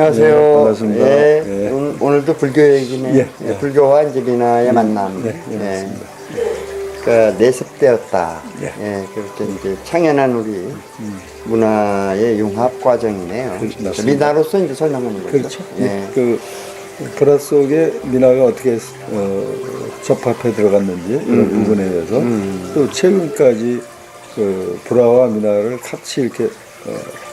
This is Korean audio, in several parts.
안녕하세요. 네, 반갑습니다. 예, 예. 오늘, 오늘도 불교 얘기네. 예, 예, 예. 불교와 이제 민화의 만남. 예, 예, 맞습니다. 그러니까 내습되었다. 예. 예, 그렇게 이제 창연한 우리 문화의 융합 과정이네요. 그렇죠, 맞습니다. 민화로서 이제 설명하는 거죠. 그렇죠. 예. 그 불화 속에 민화가 어떻게 어, 접합해 들어갔는지 이런 음, 부분에 대해서 또 최근까지 그 불화와 민화를 같이 이렇게 어,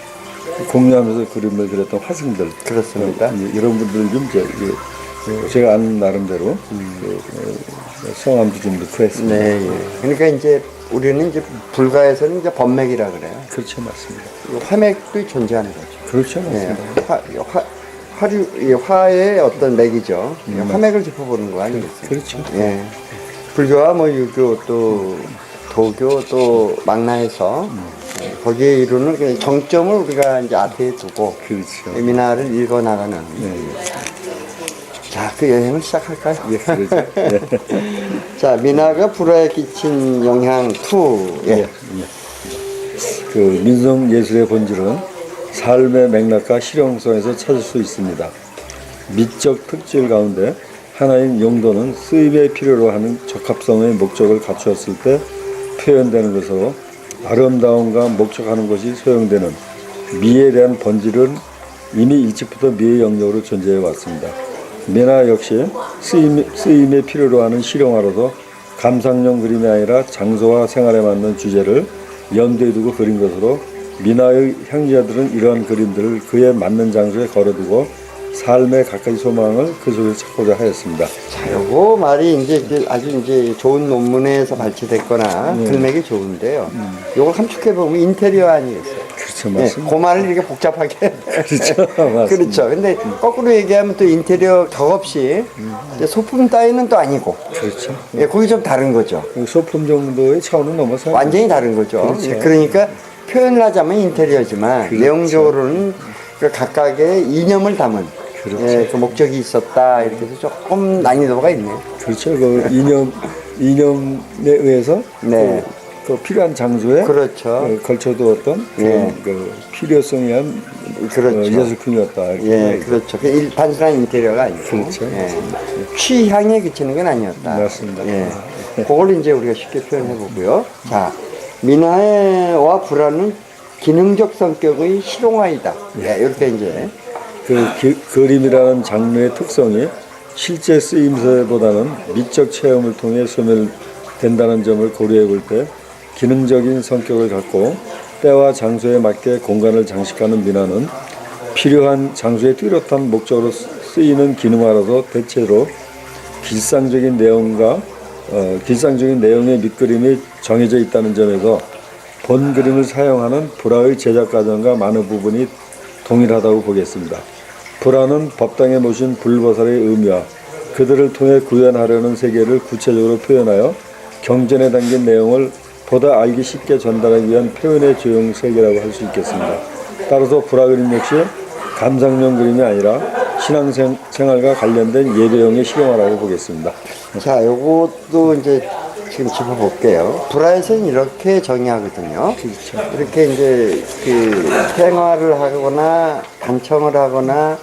공유하면서 그림을 그렸던 화승들 그렇습니다. 어, 이- 이런 분들 좀 이제 이게, 어, 제가 아는 나름대로 그, 어, 성함도 좀 넣고 했습니다. 음. 네, 예. 그러니까 이제 우리는 이제 불가에서는 이제 법맥이라 그래요. 그렇죠, 맞습니다. 이 화맥도 존재하는 거죠. 그렇죠, 예, 맞습니다. 화, 화, 화류, 이 화의 어떤 맥이죠. 예, 화맥을 짚어보는 거 아니겠어요? 그렇죠. 예. 불교와 뭐 유교 또 도교 또 망나에서 예, 거기에 이루는 그 정점을 우리가 이제 앞에 두고 그렇죠. 이 민화를 읽어 나가는. 네, 자, 그 여행을 시작할까요? 예. 예. 자, 민화가 불화에 끼친 영향 2. 예. 그 민속 예술의 본질은 삶의 맥락과 실용성에서 찾을 수 있습니다. 미적 특질 가운데 하나인 용도는 쓰임의 필요로 하는 적합성의 목적을 갖추었을 때 표현되는 것으로 아름다움과 목적하는 것이 소용되는 미에 대한 본질은 이미 일찍부터 미의 영역으로 존재해 왔습니다. 미나 역시 쓰임, 쓰임 의 필요로 하는 실용화로서 감상용 그림이 아니라 장소와 생활에 맞는 주제를 염두에 두고 그린 것으로 미나의 향자들은 이러한 그림들을 그에 맞는 장소에 걸어두고 삶의 가까이 소망을 그 속에서 찾고자 하였습니다. 자, 요거 말이 이제 아주 이제 좋은 논문에서 발췌됐거나 네. 글맥이 좋은데요. 음. 요거 함축해 보면 인테리어 아니겠어요? 그렇죠, 예, 맞습니다. 그 말을 이렇게 복잡하게. 그렇죠, 맞습니다. 그렇죠. 근데 거꾸로 얘기하면 또 인테리어 격 없이 이제 소품 따위는 또 아니고. 그렇죠. 예, 거기 좀 다른 거죠. 소품 정도의 차원은 넘어서 완전히 다른 거죠. 그렇죠. 예, 그러니까 표현을 하자면 인테리어지만 그렇죠. 내용적으로는 그 각각의 이념을 담은 그렇죠. 예, 그 목적이 있었다 이렇게 해서 조금 난이도가 있네요. 그렇죠. 그 이념 이념에 의해서 네. 그, 그 필요한 장소에 그렇죠. 어, 걸쳐두었던 네. 그런 그 필요성에 의한 그렇죠. 어, 예술품이었다. 예. 그렇죠. 그 일- 단순한 인테리어가 아니고. 그렇죠. 예. 취향에 그치는 건 아니었다. 맞습니다. 예. 그걸 이제 우리가 쉽게 표현해 보고요. 자, 민화와 불화는 기능적 성격의 실용화이다. 예, 이렇게 이제. 그 기- 그림이라는 장르의 특성이 실제 쓰임새보다는 미적 체험을 통해 소멸된다는 점을 고려해 볼 때 기능적인 성격을 갖고 때와 장소에 맞게 공간을 장식하는 민화는 필요한 장소의 뚜렷한 목적으로 쓰- 쓰이는 기능화라서 대체로 길상적인 내용과 어, 길상적인 내용의 밑그림이 정해져 있다는 점에서 본 그림을 사용하는 불화의 제작 과정과 많은 부분이 동일하다고 보겠습니다. 불화는 법당에 모신 불보살의 의미와 그들을 통해 구현하려는 세계를 구체적으로 표현하여 경전에 담긴 내용을 보다 알기 쉽게 전달하기 위한 표현의 조형 세계라고 할 수 있겠습니다. 따라서 불화 그림 역시 감상용 그림이 아니라 신앙생활과 관련된 예배용의 실용화라고 보겠습니다. 자, 요것도 이제 지금 짚어볼게요. 불화에서는 이렇게 정의하거든요. 그렇죠. 이렇게 이제 그 생활을 하거나 단청을 하거나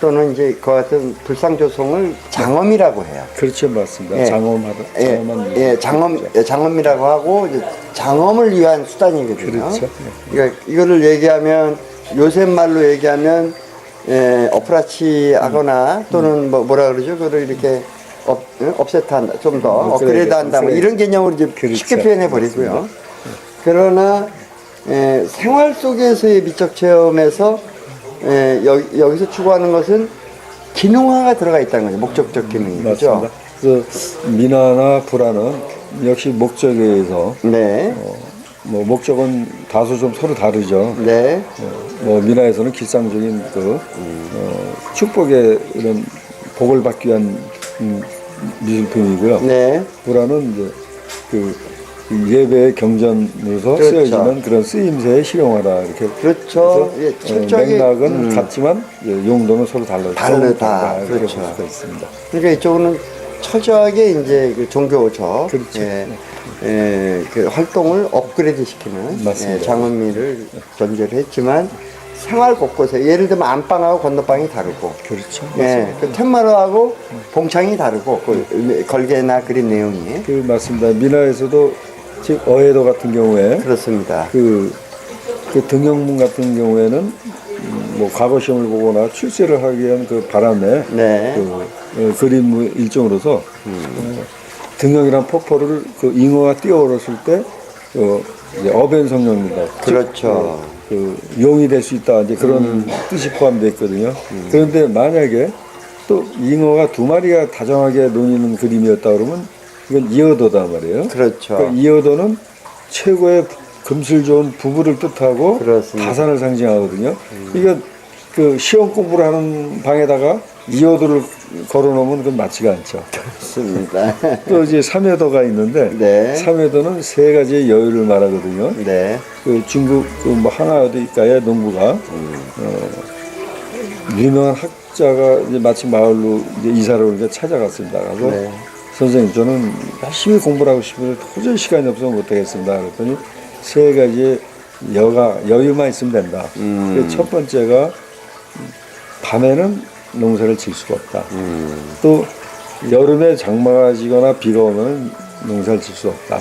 또는 이제 그 같은 불상조성을 장엄이라고 해요. 그렇죠, 맞습니다. 예. 장엄하다, 예, 장엄한 예, 장엄, 예, 장엄이라고 하고 이제 장엄을 위한 수단이거든요. 그렇죠. 그러니까 이거를 얘기하면 요새 말로 얘기하면 예, 어프라치 하거나 또는 뭐 뭐라 그러죠? 그거를 이렇게 업, 응? 업세트한다, 좀더 업그레이드, 업그레이드 한다, 뭐. 이런 개념으로 이제 그렇죠. 쉽게 표현해 버리고요. 그러나 예, 생활 속에서의 미적 체험에서 예, 여, 여기서 추구하는 것은 기능화가 들어가 있다는 거죠. 목적적 기능이 그죠? 맞습니다. 그래서 민화나 불화는 역시 목적에 의해서 네, 어, 뭐 목적은 다소 좀 서로 다르죠. 네, 어, 뭐 민화에서는 길상적인 그 어, 축복의 이런 복을 받기 위한 음, 미술품이고요. 네, 불화는 이제 그 예배의 경전으로서 그렇죠. 쓰여지는 그런 쓰임새의 실용화다 이렇게 그렇죠. 예, 어, 철저하게, 맥락은 음. 같지만 예, 용도는 서로 달라요. 다르다. 이렇게 그렇죠. 볼 수가 있습니다. 그러니까 이쪽은 철저하게 이제 그 종교적 그렇죠. 예, 예, 그 활동을 업그레이드 시키는. 예, 장언미를 전제를 했지만 생활 곳곳에 예를 들면 안방하고 건너방이 다르고 그렇죠. 예, 그 툇마루하고 봉창이 다르고 그 걸개나 그린 내용이 그 맞습니다. 미나에서도 즉 어해도 같은 경우에 그렇습니다. 그, 그 등용문 같은 경우에는 음, 뭐 과거 시험을 보거나 출세를 하기 위한 그 바람에 네. 그 어, 그림 일종으로서 어, 등용이란 폭포를 그 잉어가 뛰어올랐을 때 어, 이제 어변 성령입니다. 즉, 그렇죠. 어, 그 용이 될 수 있다 이제 그런 뜻이 포함되어 있거든요. 그런데 만약에 또 잉어가 두 마리가 다정하게 노니는 그림이었다 그러면 이건 이어도다 말이에요. 그렇죠. 그 이어도는 최고의 금슬 좋은 부부를 뜻하고 그렇습니다. 다산을 상징하거든요. 이거 그 시험 공부를 하는 방에다가 이어도를 걸어놓으면 그건 맞지가 않죠. 그렇습니다. 또 이제 삼여도가 있는데 네. 삼여도는 세 가지의 여유를 말하거든요. 네. 그 중국 그뭐 하나여도가의 농부가 어, 유명한 학자가 이제 마침 마을로 이제 이사를 오니까 찾아갔습니다. 그래서 네. 선생님 저는 열심히 공부를 하고 싶은데 도저히 시간이 없어서 못하겠습니다. 그랬더니 세 가지의 여가 여유만 있으면 된다. 음. 그첫 번째가 밤에는 농사를 질 수가 없다. 또 여름에 장마가 지거나 비가 오면 농사를 질 수 없다.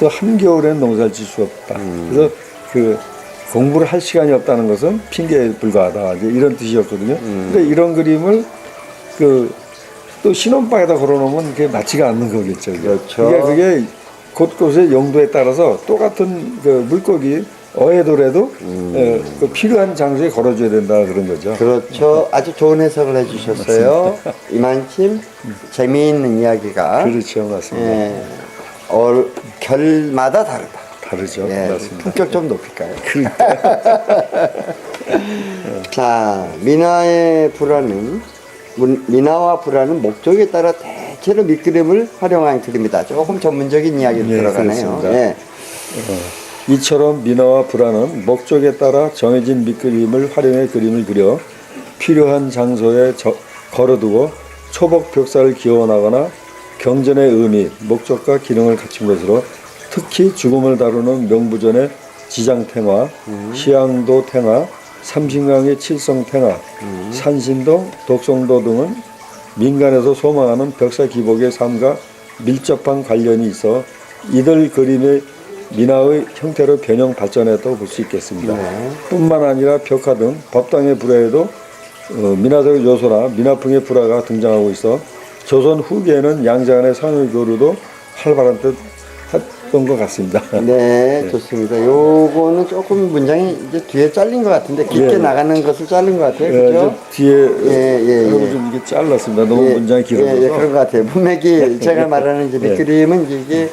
또 한겨울에는 농사를 질 수 없다. 그래서 그 공부를 할 시간이 없다는 것은 핑계에 불과하다. 이제 이런 뜻이었거든요. 근데 이런 그림을 그 또 신혼방에다 걸어놓으면 그게 맞지가 않는 거겠죠. 그렇죠. 그게, 그게 곳곳의 용도에 따라서 똑같은 그 물고기 어해도래도 어, 그 필요한 장소에 걸어줘야 된다 그런 거죠. 그렇죠. 아주 좋은 해석을 해주셨어요. 이만큼 재미있는 이야기가 그렇죠, 맞습니다. 예, 어, 결마다 다르다. 다르죠, 예, 맞습니다. 품격 좀 높일까요? 자, 불화는 문- 민화와 불화는 목적에 따라 대체로 밑그림을 활용한 그림이다. 조금 전문적인 이야기로 예, 들어가네요. 그렇습니다. 예. 이처럼 민화와 불화는 목적에 따라 정해진 밑그림을 활용해 그림을 그려 필요한 장소에 저- 걸어두고 초복 벽사를 기원하거나 경전의 의미, 목적과 기능을 갖춘 것으로 특히 죽음을 다루는 명부전의 지장탱화, 시양도 탱화, 삼신강의 칠성탱화, 산신도, 독성도 등은 민간에서 소망하는 벽사 기복의 삶과 밀접한 관련이 있어 이들 그림의 민화의 형태로 변형 발전했다고 볼 수 있겠습니다. 뿐만 아니라 벽화 등 법당의 불화에도 어, 민화적 요소나 민화풍의 불화가 등장하고 있어 조선 후기에는 양자간의 상호 교류도 활발한 듯 했던 것 같습니다. 네, 좋습니다. 요거는 조금 문장이 이제 뒤에 잘린 것 같은데 깊게 예. 나가는 것을 자른 것 같아요. 예, 그죠? 저 뒤에 예, 예, 여러분 예. 좀 이게 잘랐습니다. 너무 문장이 길어서. 예, 예, 그런 것 같아요. 문맥이 제가 말하는 이제 예. 밑그림은 이게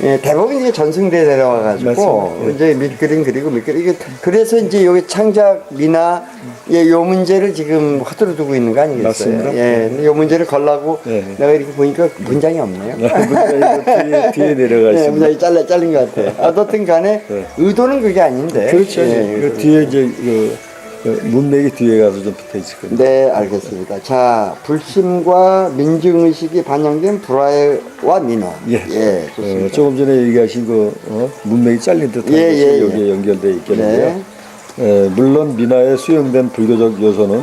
예, 대부분 이게 전승대 내려와가지고 맞습니다. 예. 이제 밑그림 그리고 밑그림 이게 그래서 이제 여기 창작 미나 예, 요 문제를 지금 화두로 두고 있는 거 아니겠어요? 맞습니다. 예, 근데 요 문제를 걸라고 예. 내가 이렇게 보니까 문장이 없네요. 문장이 뒤에, 뒤에 내려가 예, 있습니다. 문장이 잘라 잘린 것 같아요. 어떻든 간에 네. 의도는 그게 아닌데. 그렇죠. 예, 그 뒤에 이제 그, 그 문맥이 뒤에 가서 좀 붙어 있을 겁니다. 네, 알겠습니다. 자, 불심과 민중의식이 반영된 불화와 민화. 예. 예, 좋습니다. 어, 조금 전에 얘기하신 그 어, 문맥이 잘린 듯한 예, 것이 예, 예. 여기에 연결되어 있겠는데요. 네. 에, 물론 민화에 수용된 불교적 요소는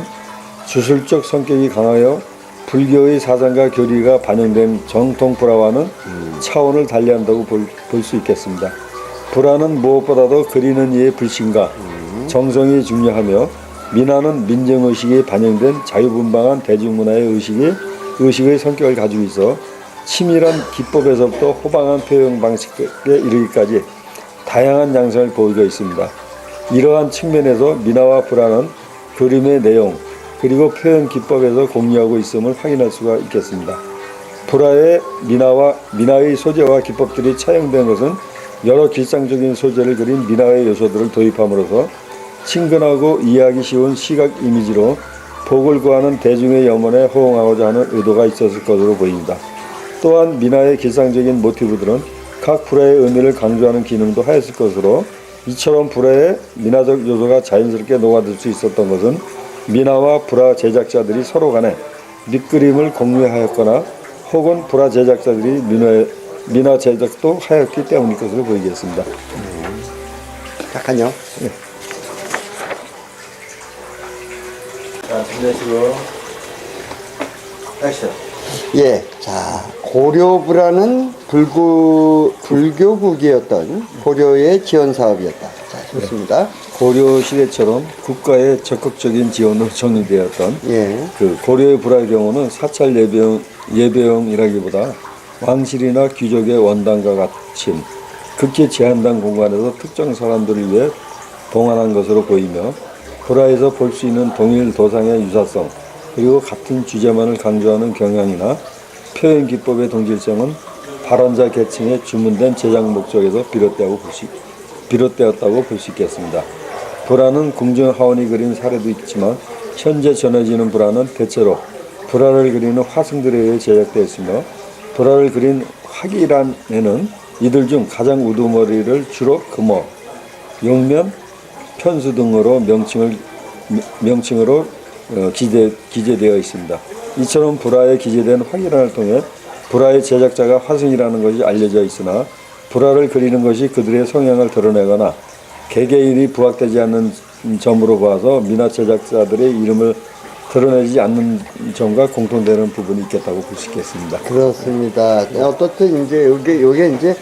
주술적 성격이 강하여 불교의 사상과 교리가 반영된 정통 불화와는 음. 차원을 달리한다고 볼 수 있겠습니다. 불화는 무엇보다도 그리는 이의 불신과 음. 정성이 중요하며 민화는 민정의식이 반영된 자유분방한 대중문화의 의식이, 의식의 성격을 가지고 있어 치밀한 기법에서부터 호방한 표현 방식에 이르기까지 다양한 양상을 보이고 있습니다. 이러한 측면에서 민화와 불화는 그림의 내용 그리고 표현 기법에서 공유하고 있음을 확인할 수가 있겠습니다. 불화의 민화와 민화의 소재와 기법들이 차용된 것은 여러 길상적인 소재를 그린 민화의 요소들을 도입함으로써 친근하고 이해하기 쉬운 시각 이미지로 복을 구하는 대중의 염원에 호응하고자 하는 의도가 있었을 것으로 보입니다. 또한 민화의 길상적인 모티브들은 각 불화의 의미를 강조하는 기능도 하였을 것으로 이처럼 불화의 민화적 요소가 자연스럽게 녹아들 수 있었던 것은 민화와 불화 제작자들이 서로 간에 밑그림을 공유하였거나 혹은 불화 제작자들이 민화, 민화 제작도 하였기 때문일 것으로 보이겠습니다. 잠깐요. 액션. 예, 자 고려부라는 불구 불교국이었던 고려의 지원 사업이었다. 자, 좋습니다. 고려 시대처럼 국가의 적극적인 지원으로 정리되었던 예, 그 고려의 불화의 경우는 사찰 예배용, 예배용이라기보다 왕실이나 귀족의 원당과 같은 극히 제한된 공간에서 특정 사람들을 위해 동원한 것으로 보이며 불화에서 볼 수 있는 동일 도상의 유사성 그리고 같은 주제만을 강조하는 경향이나 표현 기법의 동질성은 발언자 계층의 주문된 제작 목적에서 비롯되고 볼 수, 비롯되었다고 볼 수 있겠습니다. 불화는 궁중 하원이 그린 사례도 있지만 현재 전해지는 불화는 대체로 불화를 그리는 화승들에 의해 제작되었으며 불화를 그린 화기란에는 이들 중 가장 우두머리를 주로 금어, 용면, 편수 등으로 명칭을 명칭으로 어, 기재, 기재되어 있습니다. 이처럼 불화에 기재된 화기란을 통해 불화의 제작자가 화승이라는 것이 알려져 있으나 불화를 그리는 것이 그들의 성향을 드러내거나 개개인이 부합되지 않는 점으로 봐서 민화 제작자들의 이름을 드러내지 않는 점과 공통되는 부분이 있겠다고 볼 수 있겠습니다. 그렇습니다. 어떻든 이제 요게 요게 이제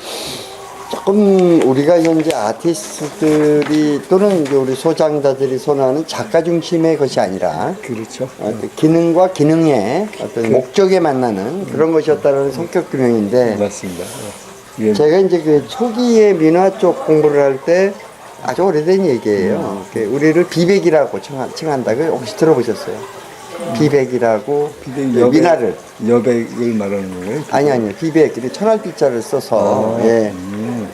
조금 우리가 현재 아티스트들이 또는 이제 우리 소장자들이 선호하는 작가 중심의 것이 아니라 그렇죠. 어떤 기능과 기능의 어떤 목적에 만나는 그런 것이었다는 성격 규명인데 맞습니다. 예. 제가 이제 그 초기에 민화 쪽 공부를 할 때 아주 오래된 얘기예요. 그 우리를 비백이라고 칭한, 칭한다. 그 혹시 들어보셨어요? 비백이라고 근데 그 여백, 민화를 여백을 말하는 거예요? 아니 아니요 비백 이 천할 비자를 써서 예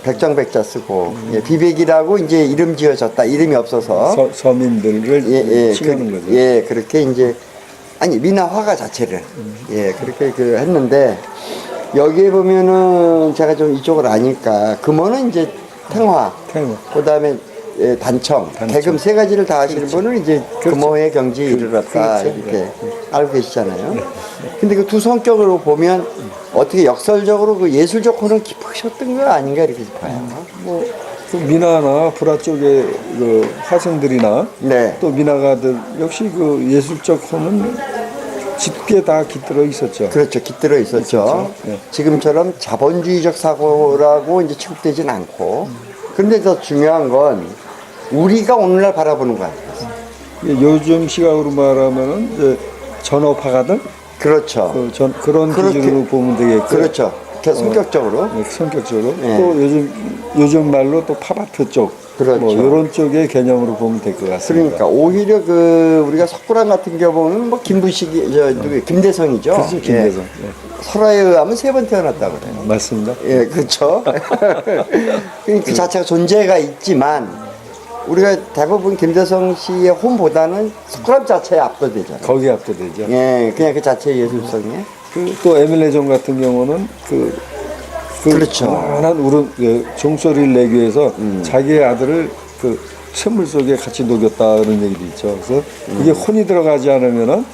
백정백자 쓰고 예, 비백이라고 이제 이름 지어졌다 이름이 없어서 서, 서민들을 예, 예, 칭하는 그, 거죠. 예, 그렇게 이제, 아니, 미나 화가 자체를, 예, 그렇게 그 했는데, 여기에 보면은 제가 좀 이쪽을 아니까, 금호는 이제 탱화, 탱화. 그 다음에 예, 단청, 단청. 대금 세 가지를 다 하시는 분은 이제 금호의 경지에 이르렀다, 그렇죠. 이렇게 알고 계시잖아요. 근데 그 두 성격으로 보면, 어떻게 역설적으로 그 예술적 호는 깊으셨던 거 아닌가 이렇게 싶어요. 뭐, 그 미나나 불화 쪽의 그 화성들이나 네. 또 미나가들 역시 그 예술적 호는 짙게 다 깃들어 있었죠. 그렇죠. 깃들어 있었죠. 있었죠. 예. 지금처럼 자본주의적 사고라고 이제 취급되진 않고. 그런데 더 중요한 건 우리가 오늘날 바라보는 거 아니에요. 예, 요즘 시각으로 말하면은 이제 전업화가들 그렇죠. 그 전, 그런 그렇게- 기준으로 보면 되겠고 그렇죠. 그 성격적으로. 네, 성격적으로 예. 또 요즘 요즘 말로 또 팝아트 쪽 그렇죠. 뭐 이런 쪽의 개념으로 보면 될 것 같습니다. 그러니까 오히려 그 우리가 석굴암 같은 경우는 뭐 김부식이 저 누구 김대성이죠. 그렇죠, 김대성. 예. 예. 설화에 의하면 세 번 태어났다 그래요. 맞습니다. 예, 그렇죠. 그 자체가 존재가 있지만 우리가 대부분 김대성 씨의 홈보다는 석굴암 자체에 압도되잖아요. 거기에 압도되죠. 예, 그냥 그 자체의 예술성에. 그, 또 에밀레종 같은 경우는 그, 그 그렇죠. 음. 그만한 울음, 그 종소리를 내기 위해서 자기의 아들을 그 샘물 속에 같이 녹였다 그런 얘기도 있죠. 그래서 이게 혼이 들어가지 않으면은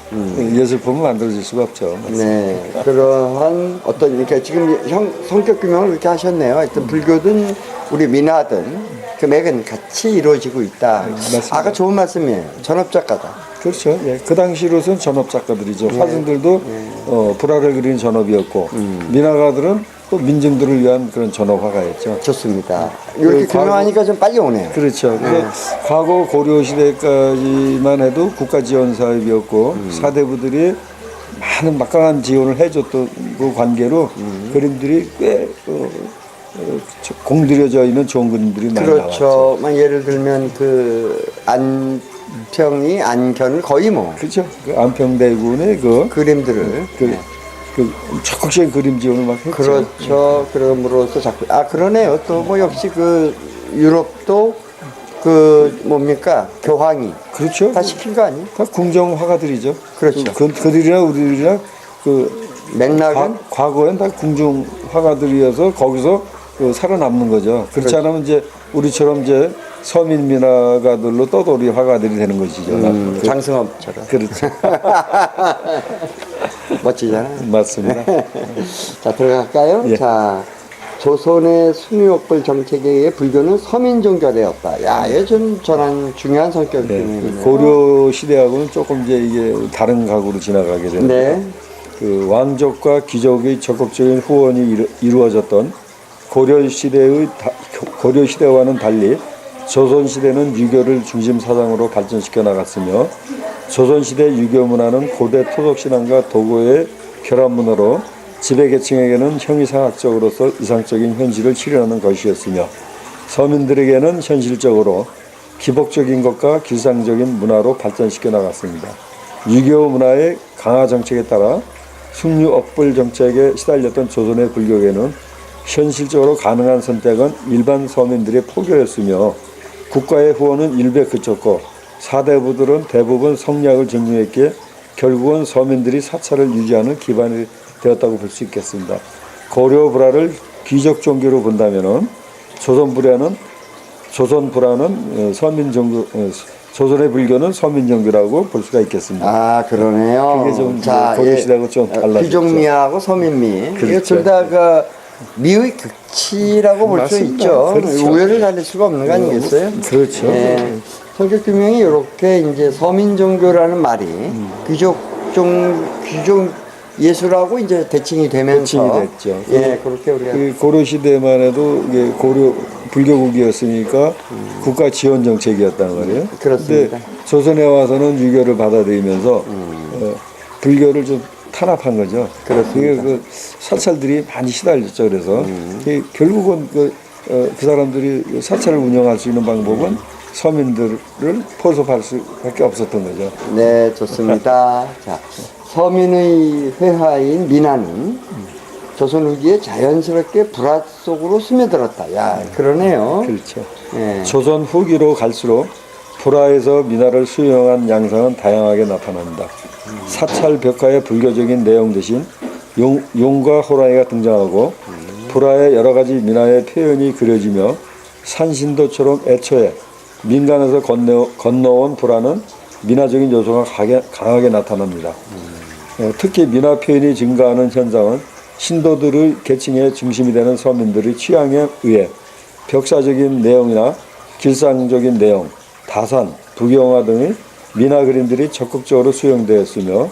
예술품은 만들어질 수가 없죠. 음. 네, 그러한 어떤 그러니까 지금 형 성격 규명을 그렇게 하셨네요. 하여튼 불교든 우리 민화든 그 맥은 같이 이루어지고 있다. 맞습니다. 아까 좋은 말씀이에요. 전업 작가다. 그렇죠. 예. 그 당시로선 전업 작가들이죠. 네. 화승들도 어, 불화를 그리는 전업이었고 음. 민화가들은 또 민중들을 위한 그런 전업 화가였죠. 좋습니다. 이렇게 그 규명하니까 좀 빨리 오네요. 그렇죠. 네. 과거 고려 시대까지만 해도 국가 지원 사업이었고 음. 사대부들이 많은 막강한 지원을 해줬던 그 관계로 음. 그림들이 꽤 어, 어, 저- 공들여져 있는 좋은 그림들이 많이 나왔죠. 그렇죠. 막 예를 들면 그 안평이 안견을 거의 뭐 그렇죠. 그 안평대군의 그, 그림들을 그, 그 적극적인 그림 지원을 막 했죠. 그렇죠. 그럼으로써 자꾸 아 그러네요. 또 뭐 역시 그 유럽도 그 뭡니까 교황이 그렇죠. 다 시킨 거 아니에요? 다 궁정 화가들이죠. 그렇죠. 그, 그들이랑 우리랑 그 맥락은 과, 과거엔 다 궁중 화가들이어서 거기서 그 살아남는 거죠. 그렇지 그렇죠. 않으면 이제 우리처럼 이제 서민 민화가들로 떠돌이 화가들이 되는 것이죠. 음, 그, 장승업처럼 그렇죠. 멋지잖아요. 맞습니다. 자 들어갈까요? 예. 자 조선의 순위옥불 정책에 의해 불교는 서민 종교되었다. 야, 좀 저는 중요한 성격 네, 그 고려 시대하고는 조금 이제 이게 다른 각으로 지나가게 되는데 네. 그 왕족과 귀족의 적극적인 후원이 이루, 이루어졌던 고려 시대의 다- 고려 시대와는 달리 조선 시대는 유교를 중심 사상으로 발전시켜 나갔으며 조선 시대 유교 문화는 고대 토속 신앙과 도고의 결합 문화로 지배 계층에게는 형이상학적으로서 이상적인 현실을 실현하는 것이었으며 서민들에게는 현실적으로 기복적인 것과 길상적인 문화로 발전시켜 나갔습니다. 유교 문화의 강화 정책에 따라 숙류 억불 정책에 시달렸던 조선의 불교계는 현실적으로 가능한 선택은 일반 서민들의 포교였으며 국가의 후원은 일배 그쳤고 사대 부들은 대부분 성략을 증명했기에 결국은 서민들이 사찰을 유지하는 기반이 되었다고 볼 수 있겠습니다. 고려 불화를 귀족 종교로 본다면은 조선 불화는 조선 불화는 어, 서민 종교 어, 조선의 불교는 서민 종교라고 볼 수가 있겠습니다. 아, 그러네요. 그게 좀 고려 시대하고 좀 달라졌죠. 귀족미하고 서민미. 그렇죠. 둘다그 미의 극치라고 볼 수. 있죠. 그렇죠. 우열을 가릴 수가 없는 거 아니겠어요? 그렇죠. 예. 성격 규명이 이렇게 이제 서민 종교라는 말이 음. 귀족 종 귀족 예수라고 이제 대칭이 되면서 대칭이 됐죠. 예, 그렇게 우리가 그 고려 시대만 해도 이게 고려 불교국이었으니까 국가 지원 정책이었단 말이에요. 음. 그렇습니다. 근데 조선에 와서는 유교를 받아들이면서 어, 불교를 좀 탄압한 거죠. 음. 그렇습니다. 그게 그 사찰들이 많이 시달렸죠. 그래서 음. 이 결국은 그, 어, 그 사람들이 사찰을 운영할 수 있는 방법은 서민들을 포섭할 수밖에 없었던 거죠. 네, 좋습니다. 자, 서민의 회화인 민화는 조선 후기에 자연스럽게 불화 속으로 스며들었다. 야, 그러네요. 그렇죠. 예. 조선 후기로 갈수록 불화에서 민화를 수용한 양상은 다양하게 나타납니다. 사찰 벽화의 불교적인 내용 대신 용, 용과 호랑이가 등장하고 불화의 여러 가지 민화의 표현이 그려지며 산신도처럼 애초에 민간에서 건너, 건너온 불화는 민화적인 요소가 강하게, 강하게 나타납니다. 어, 특히 민화 표현이 증가하는 현상은 신도들의 계층의 중심이 되는 서민들의 취향에 의해 벽사적인 내용이나 길상적인 내용, 다산, 부경화 등의 민화 그림들이 적극적으로 수용되었으며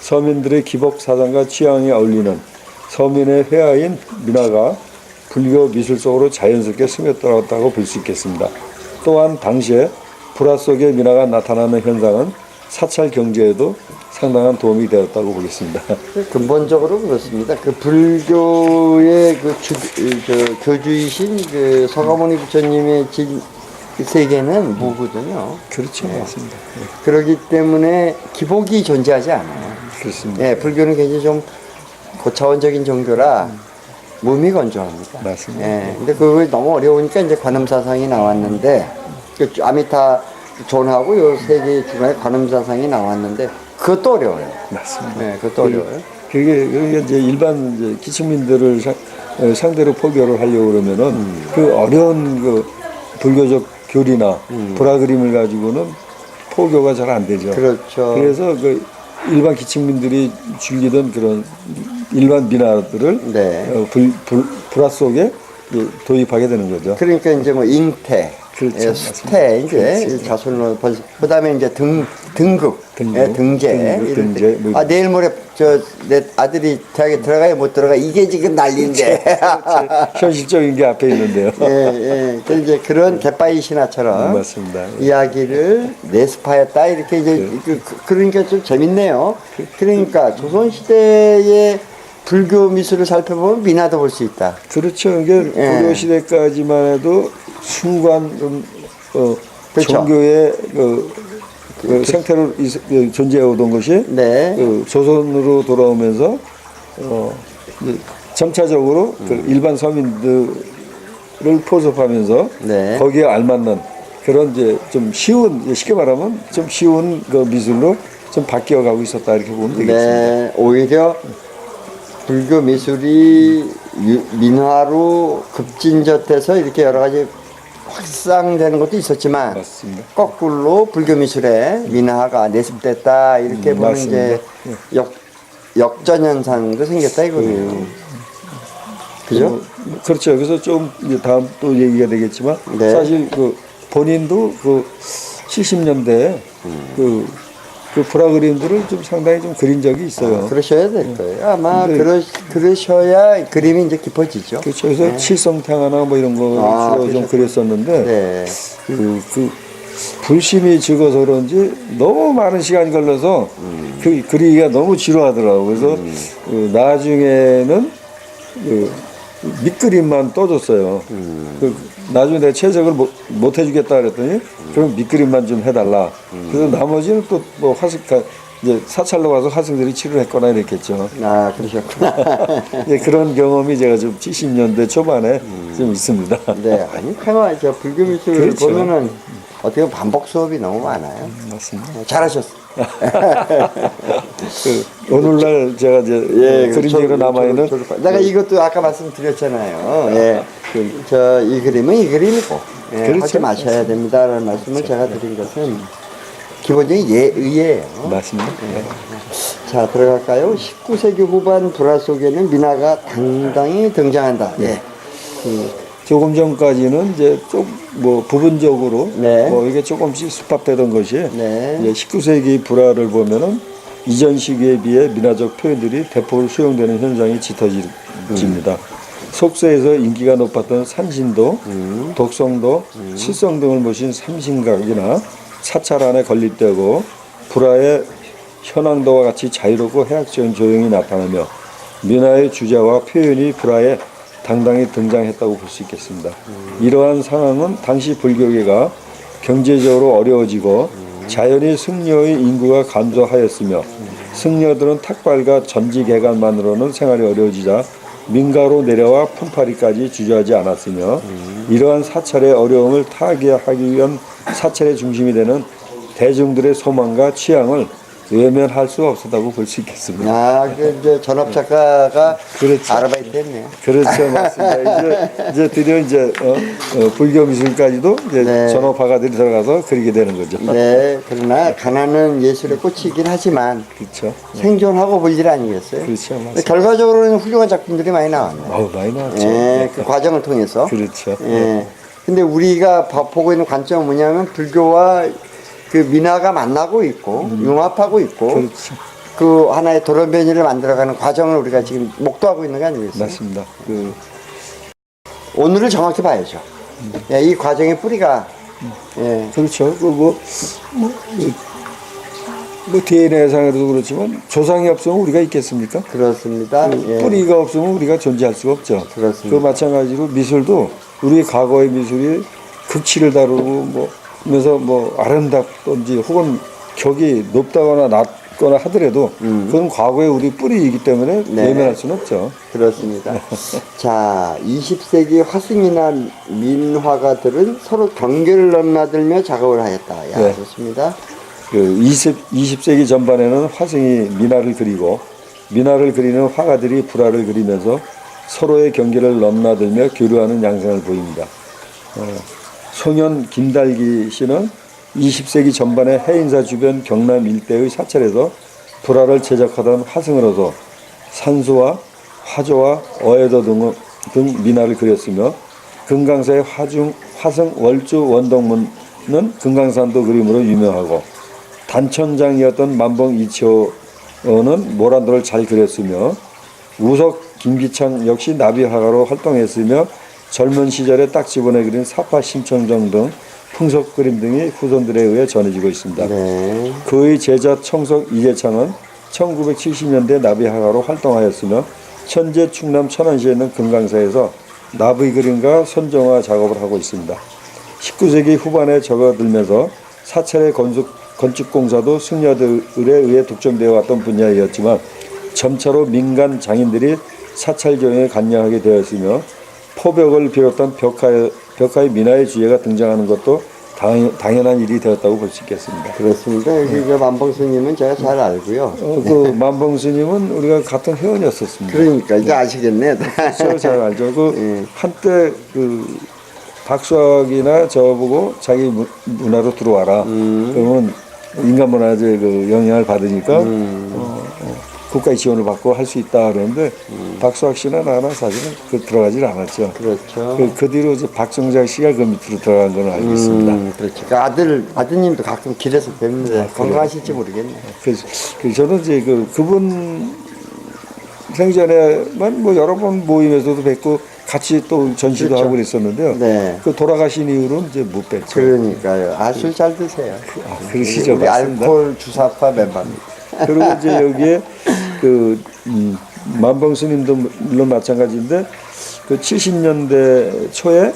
서민들의 기복 사상과 취향이 어울리는 서민의 회화인 민화가 불교 미술 속으로 자연스럽게 스며들었다고 볼 수 있겠습니다. 또한 당시에 불화 속의 민화가 나타나는 현상은 사찰 경제에도 상당한 도움이 되었다고 보겠습니다. 근본적으로 그렇습니다. 그 불교의 그 주, 저, 교주이신 그 서가모니 부처님의 진, 그 세계는 무거든요. 그렇죠, 맞습니다. 그렇기 때문에 기복이 존재하지 않아요. 그렇습니다. 예, 불교는 굉장히 좀 고차원적인 종교라 몸이 건조합니다. 맞습니다. 예, 근데 그거 너무 어려우니까 이제 관음사상이 나왔는데 그 아미타 존하고 요 세 개 중간에 관음사상이 나왔는데 그것도 어려워요. 맞습니다. 예, 그것도 어려워요. 그게, 그게 이제 일반 이제 기층민들을 상, 어, 상대로 포교를 하려고 그러면은 그 어려운 그 불교적 교리나 불화 그림을 가지고는 포교가 잘 안 되죠. 그렇죠. 그래서 그 일반 기층민들이 즐기던 그런 일반 민화들을 네. 어, 불, 불, 불화 속에 이제 도입하게 되는 거죠. 그러니까 이제 뭐 잉태, 그렇죠. 예, 수태 이제 자손으로 번 그다음에 이제 등 등급, 등급, 예, 등재, 등재, 때. 뭐아 내일 모레 저 내 아들이 대학에 들어가야 못 들어가 이게 지금 난리인데. 현실적인 게 앞에 있는데요. 예, 예. 그 이제 그런 개빠이 신화처럼 음, 맞습니다. 이야기를 내습하였다 이렇게 이제 그, 그- 그러니까 좀 재밌네요. 그러니까 조선 시대의 불교 미술을 살펴보면 민화도 볼 수 있다. 그렇죠. 이게 예. 고려 시대까지만 해도 순관 좀, 어, 그렇죠. 종교의 그, 그 생태로 있- 그 존재해오던 것이 네. 그 조선으로 돌아오면서 어, 이제 점차적으로 그 일반 서민들을 포섭하면서 네. 거기에 알맞는 그런 이제 좀 쉬운 이제 쉽게 말하면 좀 쉬운 그 미술로 좀 바뀌어 가고 있었다 이렇게 보면 되겠습니다. 네, 오히려 불교 미술이 유- 민화로 급진전돼서 이렇게 여러 가지 확산되는 것도 있었지만 맞습니다. 거꾸로 불교 미술에 민화가 내습됐다 이렇게 음, 보는 맞습니다. 이제 역 역전 현상도 생겼다 이거네요. 그죠? 뭐 그렇죠. 그래서 좀 이제 다음 또 얘기가 되겠지만 네. 사실 그 본인도 그 70년대 그, 그 불화 그림들을 좀 상당히 좀 그린 적이 있어요. 그러셔야 될 거예요. 아마 네. 그러, 그러셔야 그림이 이제 깊어지죠. 그렇죠. 그래서 칠성탕 하나 뭐 이런 거 네. 아, 주로 좀 그렸었는데 네. 그, 그 불심이 적어서 그런지 너무 많은 시간이 걸려서 음. 그 그리기가 너무 지루하더라고. 그래서 그 나중에는 그 밑그림만 떠줬어요. 음. 그 나중에 내가 채색을 못, 못 해주겠다 그랬더니 그럼 밑그림만 좀 해달라. 음. 그래서 나머지는 또 뭐 화석 이제 사찰로 가서 화승들이 치료를 했거나 이랬겠죠. 아, 그러셨구나. 예, 그런 경험이 제가 좀 70년대 초반에 음. 좀 있습니다. 네, 아니, 평화, 저 불교 미술을 그렇죠. 보면은 어떻게 보면 반복 수업이 너무 많아요. 맞습니다. 네, 잘하셨어요. 그 오늘날 제가 이제 예, 그림책으로 남아 있는 졸- 졸- 내가 이것도 아까 말씀드렸잖아요. 예, 저 이 그림은 이 그림이고 예, 그렇죠. 하지 마셔야 됩니다라는 말씀을 제가 드린 것은 기본적인 예 의예요. 맞습니다. 자 들어갈까요? 19세기 후반 불화 속에는 민화가 당당히 등장한다. 예. 조금 전까지는 이제 좀뭐 부분적으로 네. 뭐 이게 조금씩 수합되던 것이 네. 이제 19세기 불화를 보면은 이전 시기에 비해 민화적 표현들이 대폭 수용되는 현상이 짙어집니다. 속세에서 인기가 높았던 산신도, 독성도, 칠성 등을 모신 삼신각이나 사찰 안에 건립되고 불화의 현황도와 같이 자유롭고 해학적인 조형이 나타나며 민화의 주제와 표현이 불화에 당당히 등장했다고 볼 수 있겠습니다. 이러한 상황은 당시 불교계가 경제적으로 어려워지고 자연히 승려의 인구가 감소하였으며 승려들은 탁발과 전지개간만으로는 생활이 어려워지자 민가로 내려와 품팔이까지 주저하지 않았으며 이러한 사찰의 어려움을 타개하기 위한 사찰의 중심이 되는 대중들의 소망과 취향을 외면할 수 없었다고 볼 수 있겠습니다. 아, 그 이제 전업 작가가 그렇죠. 아르바이트 했네요. 그렇죠, 맞습니다. 이제, 이제 드디어 이제 어, 어, 불교 미술까지도 이제 네. 전업 화가들이 들어가서 그리게 되는 거죠. 네, 그러나 가난은 예술의 꽃이긴 하지만 그렇죠. 생존하고 볼 일 아니겠어요? 그렇죠, 맞습니다. 결과적으로는 훌륭한 작품들이 많이 나왔네요. 어우 많이 나왔죠. 예, 그 과정을 통해서. 그렇죠. 예. 근데 우리가 봐- 보고 있는 관점은 뭐냐면 불교와 그 민화가 만나고 있고 융합하고 있고 음. 그렇죠. 그 하나의 도련변이를 만들어가는 과정을 우리가 지금 목도하고 있는 거 아니겠어요? 맞습니다. 그 오늘을 정확히 봐야죠. 음. 예, 이 과정의 뿌리가 예, 그렇죠. 그 뭐 뭐, 뭐 DNA상으로도 그렇지만 조상이 없으면 우리가 있겠습니까? 그렇습니다. 예. 뿌리가 없으면 우리가 존재할 수가 없죠. 그렇습니다. 그 마찬가지로 미술도 우리 과거의 미술이 극치를 다루고 뭐 하면서 뭐 아름답던지 혹은 격이 높다거나 낮거나 하더라도 그건 과거의 우리 뿌리이기 때문에 네. 외면할 수는 없죠. 그렇습니다. 자, 20세기 화승이나 민화가들은 서로 경계를 넘나들며 작업을 하였다. 야, 네. 좋습니다. 그 20, 20세기 전반에는 화승이 민화를 그리고 민화를 그리는 화가들이 불화를 그리면서 서로의 경계를 넘나들며 교류하는 양상을 보입니다. 어, 송현 김달기 씨는 20세기 전반에 해인사 주변 경남 일대의 사찰에서 불화를 제작하던 화승으로서 산수와 화조와 어에도 등, 등 민화를 그렸으며 금강사의 화중, 화승 월주 원동문은 금강산도 그림으로 유명하고 단천장이었던 만봉 이치호는 모란도를 잘 그렸으며 우석 김기창 역시 나비화가로 활동했으며 젊은 시절에 딱 집어내 그린 사파 심청정 등 풍속 그림 등이 후손들에 의해 전해지고 있습니다. 네. 그의 제자 청석 이재창은 1970년대 나비화가로 활동하였으며 현재 충남 천안시에 있는 금강사에서 나비 그림과 선정화 작업을 하고 있습니다. 19세기 후반에 접어들면서 사찰의 건축, 건축공사도 승려들에 의해 독점되어 왔던 분야이었지만 점차로 민간 장인들이 사찰 조형에 관여하게 되었으며 포벽을 비롯한 벽화의, 벽화의 민화의 주제가 등장하는 것도 당, 당연 한 일이 되었다고 볼 수 있겠습니다. 그렇습니다. 여기 저 만봉 스님은 제가 잘 알고요. 어, 그 만봉 스님은 우리가 같은 회원이었었습니다. 그러니까 이제 아시겠네. 저잘 알죠. 그 예. 한때 그 박수학이나 저보고 자기 문- 문화로 들어와라. 그러면 인간 문화재 그 영향을 받으니까 어, 어, 국가의 지원을 받고 할 수 있다 그러는데 박수학 씨나 나나 사실은 그 들어가질 않았죠. 그렇죠. 그, 그 뒤로 이제 박정작 씨가 그 밑으로 들어간 건 알고 있습니다. 음, 그렇죠. 그 아들 아드님도 가끔 길에서 뵙는데 건강하실지 모르겠네. 그래서 그 저는 이제 그 그분 생전에만 뭐 여러 번 모임에서도 뵙고 같이 또 전시도 그렇죠. 하고 그랬었는데요. 네. 그 돌아가신 이후로는 이제 못 뵀죠. 그러니까요. 아 술 잘 드세요. 아, 그러시죠. 우리 맞습니다. 알코올 주사파 멤버입니다. 그리고 이제 여기에 그 음, 만봉 스님도 물론 마찬가지인데 그 70년대 초에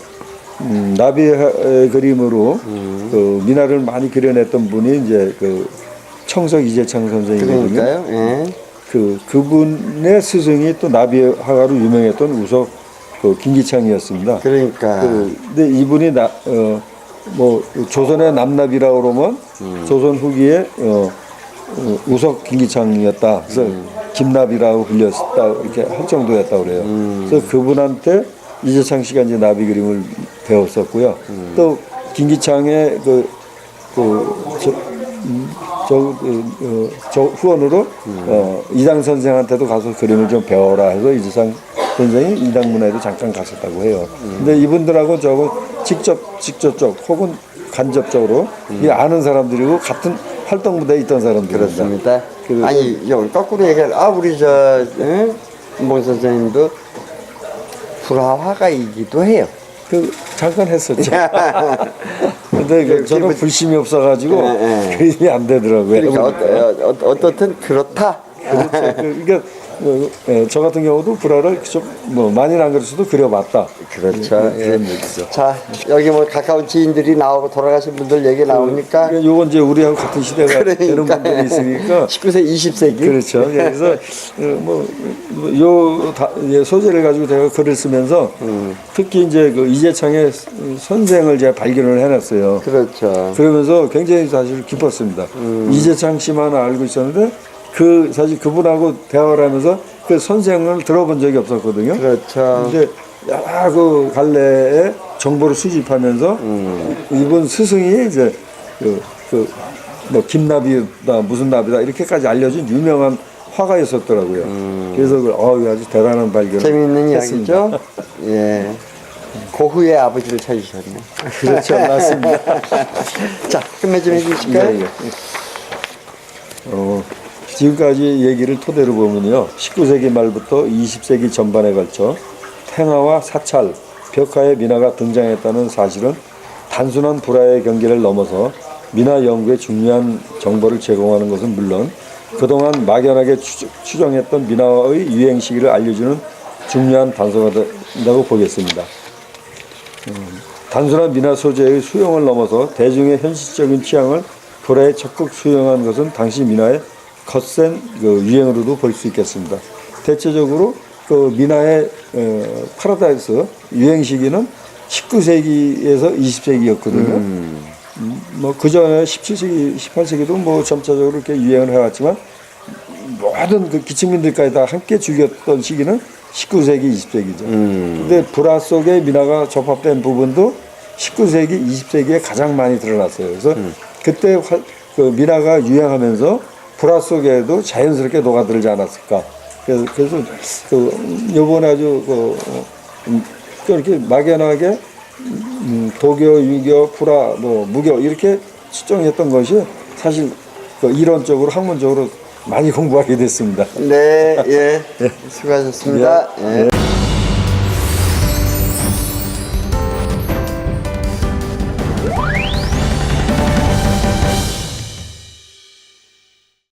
음, 나비의 그림으로 그 미나를 많이 그려냈던 분이 이제 그 청석 이재창 선생이거든요. 그러니까요. 예. 그 그분의 스승이 또 나비 화가로 유명했던 우석 그 김기창이었습니다. 그러니까 그, 근데 이분이 나, 어, 뭐 조선의 남나비라 그러면 조선 후기에 어, 어, 우석 김기창이었다. 그래서 김나비라고 불렸다 이렇게 할 정도였다 그래요. 그래서 그분한테 이재창 씨가 이제 나비 그림을 배웠었고요. 또 김기창의 그, 그 저, 음, 저, 그, 어, 저 후원으로 어, 이당 선생한테도 가서 그림을 좀 배워라 해서 이재창 선생이 이당 문화에도 잠깐 갔었다고 해요. 근데 이분들하고 저하고 직접 직접적 혹은 간접적으로 이 아는 사람들이고 같은 활동 무대에 있던 사람들입니다. 그렇습니다. 그- 아니 이거 거꾸로 얘기해. 아 우리 저 응? 몽 선생님도 불화화가이기도 해요. 그 잠깐 했었죠. 근데 그 저는 기분- 불심이 없어가지고 예, 예. 그림이 안 되더라고요. 그러니까 어, 어, 어떻든 그렇다. 그렇죠. 그러니까 어, 예, 저 같은 경우도 불화를 좀뭐 많이는 안 그랬어도 그려봤다. 그렇죠. 예, 그런 얘기죠. 자 여기 뭐 가까운 지인들이 나오고 돌아가신 분들 얘기 나오니까 그러니까 요건 이제 우리하고 같은 시대가 되는 분들이 있으니까 19세 20세기 그렇죠. 예, 그래서 어, 뭐요 소재를 가지고 제가 글을 쓰면서 특히 이제 그 이재창의 선생을 제가 발견을 해놨어요. 그렇죠. 그러면서 굉장히 사실 기뻤습니다. 이재창 씨만 알고 있었는데 그 사실 그분하고 대화를 하면서 그 선생을 들어본 적이 없었거든요. 그렇죠. 근데 여러 그 갈래에 정보를 수집하면서 이분 스승이 이제 그, 그, 뭐 김나비다 무슨 나비다 이렇게까지 알려진 유명한 화가였었더라고요. 그래서 그, 어, 이거 아주 대단한 발견을 재미있는. 이야기죠. 예. 고흐의 아버지를 찾으셨네. 그렇죠, 맞습니다. 자, 끝내 좀 해주실까요? 예, 예. 어, 지금까지 얘기를 토대로 보면요. 19세기 말부터 20세기 전반에 걸쳐 탱화와 사찰, 벽화의 민화가 등장했다는 사실은 단순한 불화의 경계를 넘어서 민화 연구에 중요한 정보를 제공하는 것은 물론 그동안 막연하게 추- 추정했던 민화의 유행 시기를 알려주는 중요한 단서가 된다고 보겠습니다. 단순한 민화 소재의 수용을 넘어서 대중의 현실적인 취향을 불화에 적극 수용한 것은 당시 민화의 거센 그 유행으로도 볼 수 있겠습니다. 대체적으로 그 민화의 어, 파라다이스 유행 시기는 19세기에서 20세기였거든요. 뭐그 전에 17세기, 18세기도 뭐 점차적으로 이렇게 유행을 해왔지만 모든 그 기층민들까지 다 함께 즐겼던 시기는 19세기, 20세기죠. 근데 불화 속에 민화가 접합된 부분도 19세기, 20세기에 가장 많이 드러났어요. 그래서 그때 활- 그 민화가 유행하면서 불화 속에도 자연스럽게 녹아들지 않았을까. 그래서, 그래서 그 요번에 아주 그, 어, 음, 또 이렇게 막연하게 음, 도교, 유교, 불화, 뭐 무교 이렇게 추정했던 것이 사실 그 이론적으로 학문적으로 많이 공부하게 됐습니다. 네, 예. 수고하셨습니다. 예.